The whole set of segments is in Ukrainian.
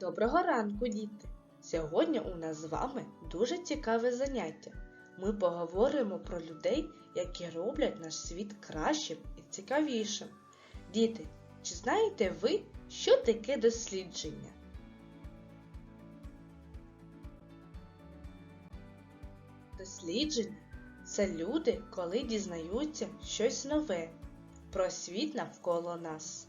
Доброго ранку, діти! Сьогодні у нас з вами дуже цікаве заняття. Ми поговоримо про людей, які роблять наш світ кращим і цікавішим. Діти, чи знаєте ви, що таке дослідження? Дослідження це люди, коли дізнаються щось нове про світ навколо нас.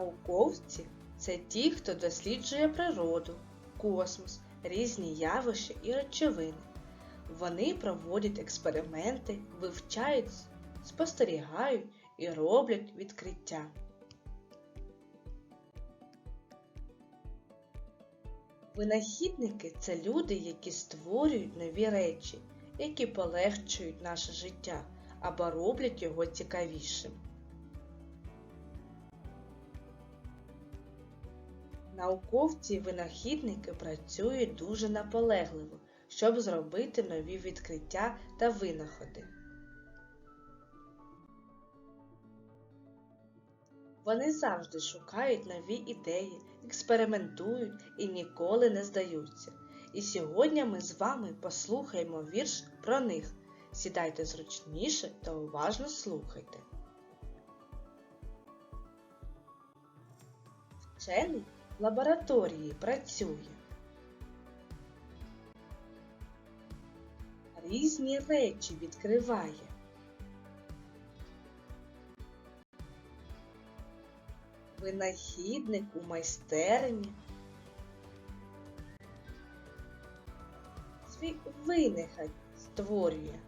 Науковці це ті, хто досліджує природу, космос, різні явища і речовини. Вони проводять експерименти, вивчають, спостерігають і роблять відкриття. Винахідники це люди, які створюють нові речі, які полегшують наше життя або роблять його цікавішим. Науковці і винахідники працюють дуже наполегливо, щоб зробити нові відкриття та винаходи. Вони завжди шукають нові ідеї, експериментують і ніколи не здаються. І сьогодні ми з вами послухаємо вірш про них. Сідайте зручніше та уважно слухайте. Вчений лабораторії працює. Різні речі відкриває. Винахідник у майстерні. Свій винахід створює.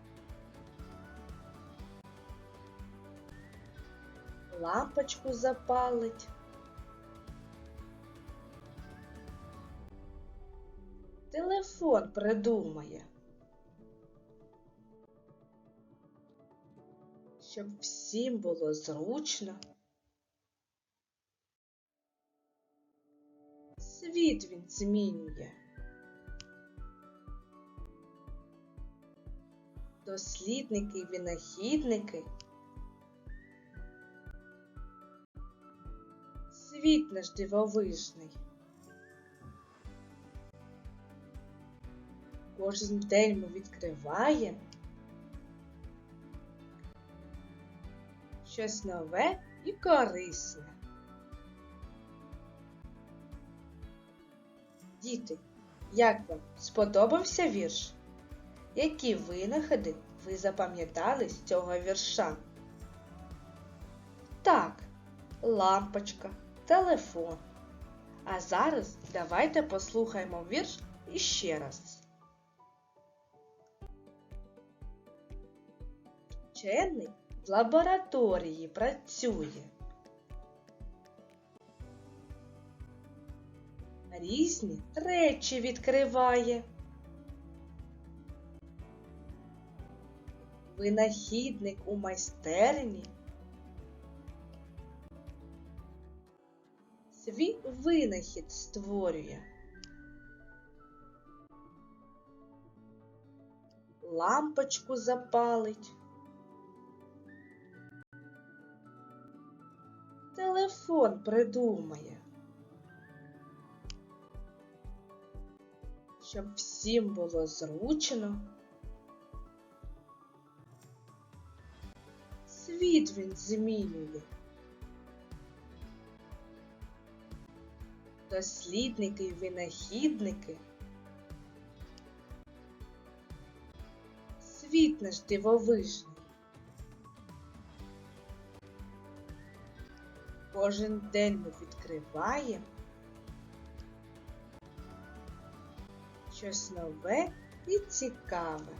Лампочку запалить. Телефон придумає. Щоб всім було зручно. Світ він змінює. Дослідники і винахідники. Світ наш дивовижний. Кожен день ми відкриваємо щось нове і корисне. Діти, як вам сподобався вірш? Які винаходи ви запам'ятали з цього вірша? Так, лампочка, телефон. А зараз давайте послухаємо вірш іще раз. Вчений в лабораторії працює. Різні речі відкриває. Винахідник у майстерні. Свій винахід створює. Лампочку запалить. Телефон придумає. Щоб всім було зручно. Світ він змінює. Дослідники і винахідники. Світ наш дивовижний. Кожен день ми відкриваємо щось нове і цікаве.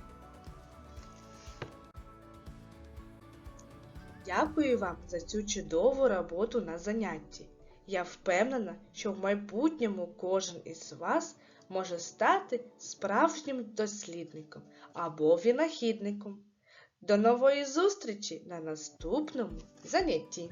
Дякую вам за цю чудову роботу на занятті. Я впевнена, що в майбутньому кожен із вас може стати справжнім дослідником або винахідником. До нової зустрічі на наступному занятті!